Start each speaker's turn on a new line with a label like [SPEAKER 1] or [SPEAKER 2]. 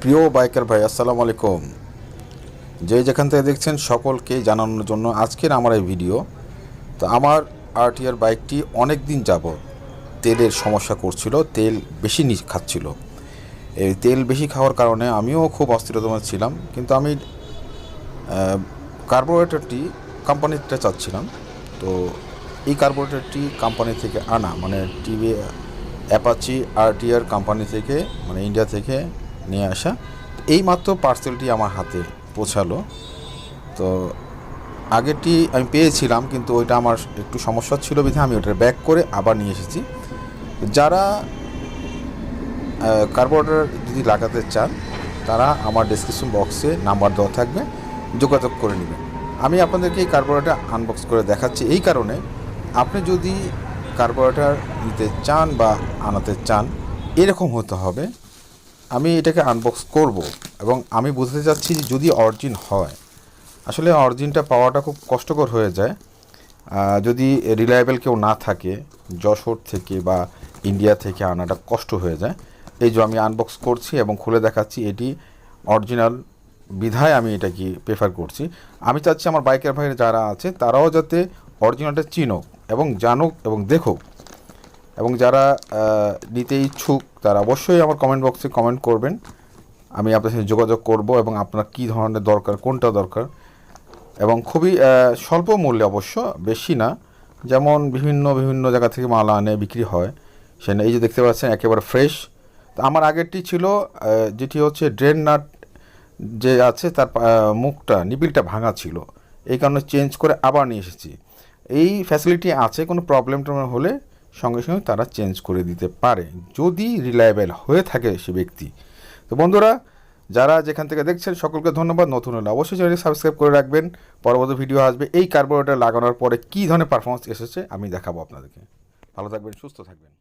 [SPEAKER 1] প্রিয় বাইকার ভাই, আসসালামু আলাইকুম। যে যেখান থেকে দেখছেন সকলকে জানানোর জন্য আজকের আমার এই ভিডিও। তো আমার আরটিআর বাইকটি অনেক দিন যাবৎ তেলের সমস্যা করছিল, তেল বেশি খাচ্ছিল। এই তেল বেশি খাওয়ার কারণে আমিও খুব অস্থিরতম ছিলাম, কিন্তু আমি কার্বোরেটরটি কোম্পানিটা চাচ্ছিলাম। তো এই কার্বোরেটরটি কোম্পানি থেকে আনা মানে টিভি অ্যাপাচি আরটিআর কোম্পানি থেকে মানে ইন্ডিয়া থেকে নিয়ে আসা। এই মাত্র পার্সেলটি আমার হাতে পৌঁছালো। তো আগেরটি আমি পেয়েছিলাম, কিন্তু ওইটা আমার একটু সমস্যা ছিল বিধে আমি ওটা ব্যাক করে আবার নিয়ে এসেছি। যারা কার্বোরেটর যদি লাগাতে চান, তারা আমার ডিসক্রিপশন বক্সে নাম্বার দেওয়া থাকবে, যোগাযোগ করে নেবেন। আমি আপনাদেরকে এই কার্বোরেটার আনবক্স করে দেখাচ্ছি এই কারণে, আপনি যদি কার্বোরেটর নিতে চান বা আনাতে চান, এরকম হতে হবে। আমি এটাকে আনবক্স করব এবং আমি বুঝতে চাচ্ছি যে যদি অরিজিন হয়, আসলে অরিজিনটা পাওয়াটা খুব কষ্টকর হয়ে যায়। যদি রিলায়েবল কেউ না থাকে, যশোর থেকে বা ইন্ডিয়া থেকে আনাটা কষ্ট হয়ে যায়। এই যে আমি আনবক্স করছি এবং খুলে দেখাচ্ছি, এটি অরিজিনাল বিধায় আমি এটাকে প্রেফার করছি। আমি চাচ্ছি আমার বাইকের ভাইয়ের যারা আছে, তারাও যাতে অরিজিনালটা চিনুক এবং জানুক এবং দেখুক। এবং যারা নিতে ইচ্ছুক, তারা অবশ্যই আমার কমেন্ট বক্সে কমেন্ট করবেন। আমি আপনার সাথে যোগাযোগ করব এবং আপনার কী ধরনের দরকার, কোনটা দরকার। এবং খুবই স্বল্প মূল্যে অবশ্য, বেশি না। যেমন বিভিন্ন বিভিন্ন জায়গা থেকে মাল আনে, বিক্রি হয়। সেখানে এই যে দেখতে পাচ্ছেন, একেবারে ফ্রেশ তো আমার আগেরটি ছিল যেটি হচ্ছে ড্রেন নাট যে আছে, তার মুখটা নিবিলটা ভাঙা ছিল। এই কারণে চেঞ্জ করে আবার নিয়ে এসেছি। এই ফ্যাসিলিটি আছে, কোনো প্রবলেম টবলেম হলে সঙ্গে সঙ্গে তারা চেঞ্জ করে দিতে পারে, যদি রিলায়েবল হয়ে থাকে সে ব্যক্তি। তো বন্ধুরা, যারা যেখান থেকে দেখছেন, সকলকে ধন্যবাদ। নতুন হলে অবশ্যই চ্যানেলটি সাবস্ক্রাইব করে রাখবেন। পরবর্তী ভিডিও আসবে। এই কার্বোরেটার লাগানোর পরে কী ধরনের পারফরমেন্স এসেছে, আমি দেখাবো আপনাদেরকে। ভালো থাকবেন, সুস্থ থাকবেন।